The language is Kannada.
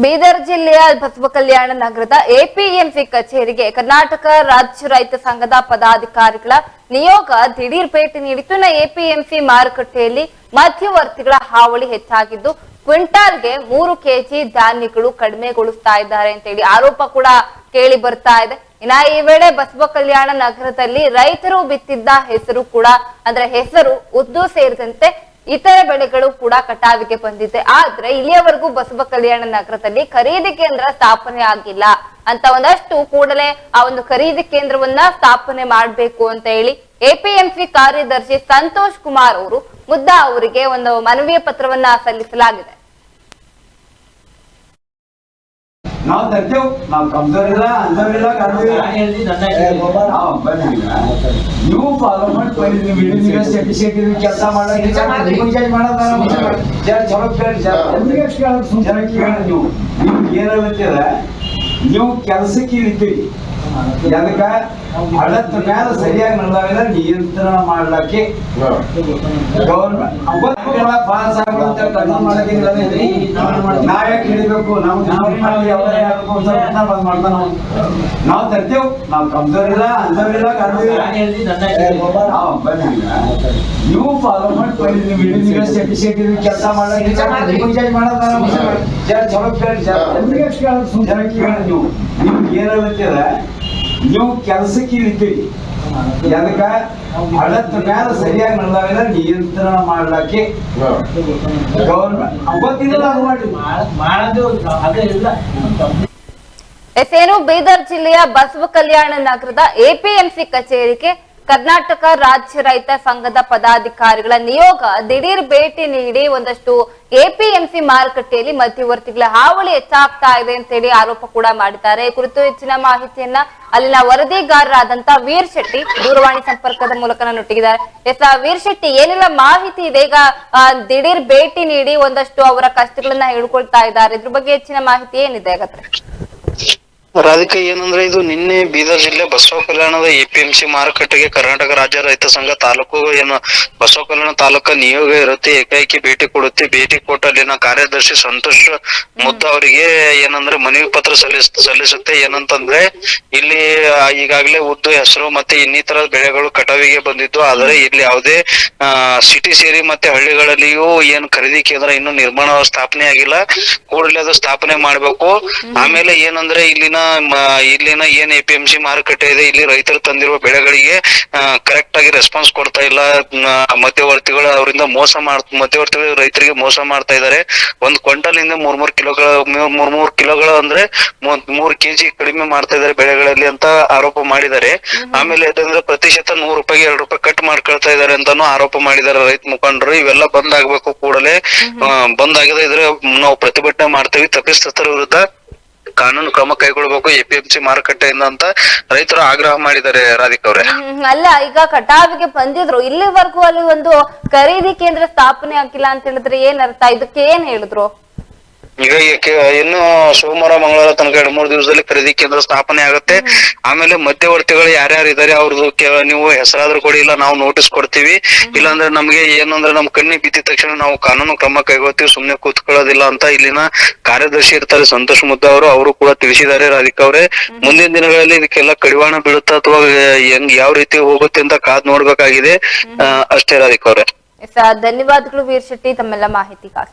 ಬೀದರ್ ಜಿಲ್ಲೆಯ ಬಸವ ಕಲ್ಯಾಣ ನಗರದ ಎಪಿಎಂಸಿ ಕಚೇರಿಗೆ ಕರ್ನಾಟಕ ರಾಜ್ಯ ರೈತ ಸಂಘದ ಪದಾಧಿಕಾರಿಗಳ ನಿಯೋಗ ದಿಢೀರ್ ಭೇಟಿ ನೀಡಿತು ಎಪಿಎಂಸಿ ಮಾರುಕಟ್ಟೆಯಲ್ಲಿ ಮಧ್ಯವರ್ತಿಗಳ ಹಾವಳಿ ಹೆಚ್ಚಾಗಿದ್ದು, ಕ್ವಿಂಟಾಲ್ಗೆ ಮೂರು ಕೆಜಿ ಧಾನ್ಯಗಳು ಕಡಿಮೆಗೊಳಿಸ್ತಾ ಇದ್ದಾರೆ ಅಂತೇಳಿ ಆರೋಪ ಕೂಡ ಕೇಳಿ ಬರ್ತಾ ಇದೆ. ಇನ್ನ ಈ ವೇಳೆ ಬಸವ ಕಲ್ಯಾಣ ನಗರದಲ್ಲಿ ರೈತರು ಬಿತ್ತಿದ್ದ ಹೆಸರು ಕೂಡ, ಅಂದ್ರೆ ಹೆಸರು ಉದ್ದು ಸೇರಿದಂತೆ ಇತರೆ ಬೆಳೆಗಳು ಕೂಡ ಕಟಾವಿಗೆ ಬಂದಿದೆ. ಆದ್ರೆ ಇಲ್ಲಿಯವರೆಗೂ ಬಸವ ಕಲ್ಯಾಣ ನಗರದಲ್ಲಿ ಖರೀದಿ ಕೇಂದ್ರ ಸ್ಥಾಪನೆ ಆಗಿಲ್ಲ ಅಂತ ಒಂದಷ್ಟು ಕೂಡಲೇ ಆ ಒಂದು ಖರೀದಿ ಕೇಂದ್ರವನ್ನ ಸ್ಥಾಪನೆ ಮಾಡಬೇಕು ಅಂತ ಹೇಳಿ ಎಪಿಎಂಸಿ ಕಾರ್ಯದರ್ಶಿ ಸಂತೋಷ್ ಕುಮಾರ್ ಅವರು ಮುದ್ದಾ ಅವರಿಗೆ ಒಂದು ಮನವಿಯ ಪತ್ರವನ್ನ ಸಲ್ಲಿಸಲಾಗಿದೆ. ನಾವು ತರ್ತೇವ್ ನಾವು ಕಮ್ದೋರಿಲ್ಲ ಇಲ್ಲ ಕಂದೋರಿಲ್ಲ ನಾವು ಫಾಲೋ ಮಾಡಿ ನೀವು ಸೆಟಿ ಕೆಲಸ ಮಾಡೋದು ನೀವು. ಏನಾಗುತ್ತಿದ ನೀವು ಕೆಲಸಕ್ಕೆ ಇಳಿತೀರಿ. ಅದಕ್ಕ ಹಳತ್ತ ಮ್ಯಾಲ ಸರಿಯಾಗಿ ನಡೆದಾಗ ನಿಯಂತ್ರಣ ಮಾಡ್ಲಕ್ಕೆ ಗೌರ್ಮೆಂಟ್ ಪಾಸ್ ಆಗುವಂತ ಕಂಟ್ರೋಲ್ ಮಾಡಕ್ಕೆ ನಾವ್ಯಾಕೆ ನಾವ್ ಹಿಡಿಬೇಕು ನಾವು ಪ್ರಯತ್ನ ಬಂದ್ ಮಾಡ್ತಾನ ನಾವು ನಾವ್ ತರ್ತೇವ್ ನಾವು ಕಮ್ದೋರಿಲ್ಲ ಅಂದೋರಿಲ್ಲ ಕಂದೋರಿಲ್ಲ ನಾವು ಬನ್ನಿ. ಈಗ. ನೀವು ಫಾಲೋ ಮಾಡಿ ನೀವು ಸೆಟಿ ಕೆಲಸ ಮಾಡೋದು ಜರ ಚಲೋ ಕೇಳಿ ನೀವು. ನೀವು ಏನಾಗುತ್ತಿದ ನೀವು ಕೆಲಸಕ್ಕೆ ಇಳಿತೀರಿ ಅದಕ್ಕ ಹಳತ್ತ ಮ್ಯಾಲ ಸರಿಯಾಗಿ ನಡೆದಾಗ ನಿಯಂತ್ರಣ ಮಾಡ್ಲಕ್ಕೆ ಎಸ್ ಏನು ಬೀದರ್ ಜಿಲ್ಲೆಯ ಬಸವ ಕಲ್ಯಾಣ ನಗರದ ಎಪಿಎಂಸಿ ಕಚೇರಿಗೆ ಕರ್ನಾಟಕ ರಾಜ್ಯ ರೈತ ಸಂಘದ ಪದಾಧಿಕಾರಿಗಳ ನಿಯೋಗ ದಿಢೀರ್ ಭೇಟಿ ನೀಡಿ ಒಂದಷ್ಟು ಎಪಿಎಂಸಿ ಮಾರುಕಟ್ಟೆಯಲ್ಲಿ ಮಧ್ಯವರ್ತಿಗಳ ಹಾವಳಿ ಹೆಚ್ಚಾಗ್ತಾ ಇದೆ ಅಂತೇಳಿ ಆರೋಪ ಕೂಡ ಮಾಡಿದ್ದಾರೆ. ಈ ಕುರಿತು ಹೆಚ್ಚಿನ ಮಾಹಿತಿಯನ್ನ ಅಲ್ಲಿನ ವರದಿಗಾರರಾದಂತ ವೀರ್ ಶೆಟ್ಟಿ ದೂರವಾಣಿ ಸಂಪರ್ಕದ ಮೂಲಕ ನೊಟ್ಟಿಗಿದ್ದಾರೆ ಎಸ್ ವೀರ್ ಶೆಟ್ಟಿ, ಏನೆಲ್ಲ ಮಾಹಿತಿ ಇದೆ? ಈಗ ದಿಢೀರ್ ಭೇಟಿ ನೀಡಿ ಒಂದಷ್ಟು ಅವರ ಕಷ್ಟಗಳನ್ನ ಹೇಳ್ಕೊಳ್ತಾ ಇದ್ದಾರೆ. ಇದ್ರ ಬಗ್ಗೆ ಹೆಚ್ಚಿನ ಮಾಹಿತಿ ಏನಿದೆ ಹಾಗಾದ್ರೆ? ರಾಧಿಕಾ ಏನಂದ್ರೆ ಇದು ನಿನ್ನೆ ಬೀದರ್ ಜಿಲ್ಲೆ ಬಸವ ಕಲ್ಯಾಣದ ಎಪಿಎಂಸಿ ಮಾರುಕಟ್ಟೆಗೆ ಕರ್ನಾಟಕ ರಾಜ್ಯ ರೈತ ಸಂಘ ತಾಲೂಕು ಏನು ಬಸವ ಕಲ್ಯಾಣ ತಾಲೂಕ ನಿಯೋಗ ಇರುತ್ತೆ ಏಕಾಏಕಿ ಭೇಟಿ ಕೊಡುತ್ತೆ. ಭೇಟಿ ಕೊಟ್ಟ ಅಲ್ಲಿನ ಕಾರ್ಯದರ್ಶಿ ಸಂತೋಷ್ ಮುದ್ದ ಅವರಿಗೆ ಏನಂದ್ರೆ ಮನವಿ ಪತ್ರ ಸಲ್ಲಿಸ್ ಸಲ್ಲಿಸುತ್ತೆ. ಏನಂತಂದ್ರೆ ಇಲ್ಲಿ ಈಗಾಗಲೇ ಉದ್ದು ಹೆಸರು ಮತ್ತೆ ಇನ್ನಿತರ ಬೆಳೆಗಳು ಕಟಾವಿಗೆ ಬಂದಿದ್ದು. ಆದರೆ ಇಲ್ಲಿ ಯಾವುದೇ ಸಿಟಿ ಸೇರಿ ಮತ್ತೆ ಹಳ್ಳಿಗಳಲ್ಲಿಯೂ ಏನ್ ಖರೀದಿ ಕೇಂದ್ರ ಇನ್ನು ನಿರ್ಮಾಣ ಸ್ಥಾಪನೆ ಆಗಿಲ್ಲ ಕೂಡಲೇ ಅದು ಸ್ಥಾಪನೆ ಮಾಡ್ಬೇಕು. ಆಮೇಲೆ ಏನಂದ್ರೆ ಇಲ್ಲಿನ ಇಲ್ಲಿನ ಏನ್ ಎ ಪಿ ಎಂ ಸಿ ಮಾರುಕಟ್ಟೆ ಇದೆ ಇಲ್ಲಿ ರೈತರು ತಂದಿರುವ ಬೆಳೆಗಳಿಗೆ ಕರೆಕ್ಟ್ ಆಗಿ ರೆಸ್ಪಾನ್ಸ್ ಕೊಡ್ತಾ ಇಲ್ಲ. ಮಧ್ಯವರ್ತಿಗಳು ಅವರಿಂದ ಮೋಸ ಮಾಡ್ ಮಧ್ಯವರ್ತಿಗಳು ರೈತರಿಗೆ ಮೋಸ ಮಾಡ್ತಾ ಇದ್ದಾರೆ. ಒಂದ್ ಕ್ವಿಂಟಲ್ ಇಂದ ಮೂರ್ ಮೂರ್ ಕಿಲೋಗಳ ಮೂರ್ ಮೂರ್ ಕಿಲೋಗಳು ಅಂದ್ರೆ ಮೂರ್- ಕೆಜಿ ಕಡಿಮೆ ಮಾಡ್ತಾ ಇದ್ದಾರೆ ಬೆಳೆಗಳಲ್ಲಿ ಅಂತ ಆರೋಪ ಮಾಡಿದ್ದಾರೆ. ಆಮೇಲೆ ಯಾಕಂದ್ರೆ ಪ್ರತಿಶತ ನೂರು ರೂಪಾಯಿಗೆ ಎರಡು ರೂಪಾಯಿ ಕಟ್ ಮಾಡ್ಕೊಳ್ತಾ ಇದ್ದಾರೆ ಅಂತಾನು ಆರೋಪ ಮಾಡಿದ್ದಾರೆ ರೈತ ಮುಖಂಡರು. ಇವೆಲ್ಲ ಬಂದ್ ಆಗ್ಬೇಕು ಕೂಡಲೇ ಬಂದ್ ಆಗಿದೆ ಇದ್ರೆ ನಾವು ಪ್ರತಿಭಟನೆ ಮಾಡ್ತೀವಿ. ತಪ್ಪಿತಸ್ಥರ ವಿರುದ್ಧ ಕಾನೂನು ಕ್ರಮ ಕೈಗೊಳ್ಬೇಕು ಎಪಿಎಂಸಿ ಮಾರುಕಟ್ಟೆಯಿಂದ ಅಂತ ರೈತರು ಆಗ್ರಹ ಮಾಡಿದ್ದಾರೆ ರಾಧಿಕಾ ಅವ್ರೆ. ಅಲ್ಲ, ಈಗ ಕಟಾವಿಗೆ ಬಂದಿದ್ರು, ಇಲ್ಲಿವರೆಗೂ ಅಲ್ಲಿ ಒಂದು ಖರೀದಿ ಕೇಂದ್ರ ಸ್ಥಾಪನೆ ಆಗಿಲ್ಲ ಅಂತ ಹೇಳಿದ್ರೆ ಏನ್ ಅರ್ಥ? ಇದಕ್ಕೆ ಏನ್ ಹೇಳಿದ್ರು? ಈಗ ಇನ್ನು ಸೋಮವಾರ ಮಂಗಳವಾರ ತನಕ ಎರಡ್ ಮೂರ್ ದಿವಸದಲ್ಲಿ ಖರೀದಿ ಕೇಂದ್ರ ಸ್ಥಾಪನೆ ಆಗುತ್ತೆ. ಆಮೇಲೆ ಮಧ್ಯವರ್ತಿಗಳು ಯಾರ್ಯಾರು ಇದಾರೆ ಅವ್ರದ್ದು ಕೆ- ನೀವು ಹೆಸರಾದ್ರೂ ಕೊಡಿ ಇಲ್ಲ ನಾವು ನೋಟಿಸ್ ಕೊಡ್ತೀವಿ. ಇಲ್ಲಾಂದ್ರೆ ನಮ್ಗೆ ಏನಂದ್ರೆ ನಮ್ ಕಣ್ಣಿಗೆ ಬಿದ್ದಿದ ತಕ್ಷಣ ನಾವು ಕಾನೂನು ಕ್ರಮ ಕೈಗೊಳ್ತೀವಿ ಸುಮ್ನೆ ಕೂತ್ಕೊಳ್ಳೋದಿಲ್ಲ ಅಂತ ಇಲ್ಲಿನ ಕಾರ್ಯದರ್ಶಿ ಇರ್ತಾರೆ ಸಂತೋಷ್ ಮುದ್ದ ಅವರು ಅವರು ಕೂಡ ತಿಳಿಸಿದ್ದಾರೆ ರಾಧಿಕಾ ಅವರೇ. ಮುಂದಿನ ದಿನಗಳಲ್ಲಿ ಇದಕ್ಕೆಲ್ಲ ಕಡಿವಾಣ ಬೀಳುತ್ತಾ ಅಥವಾ ಹೆಂಗ್ ಯಾವ ರೀತಿ ಹೋಗುತ್ತೆ ಅಂತ ಕಾದ್ ನೋಡ್ಬೇಕಾಗಿದೆ. ಆ, ಅಷ್ಟೇ ರಾಧಿಕಾ ಅವರೇ. ಎಸ್, ಧನ್ಯವಾದಗಳು ವೀರ್ ಶೆಟ್ಟಿ ತಮ್ಮೆಲ್ಲ ಮಾಹಿತಿಗಾಗಿ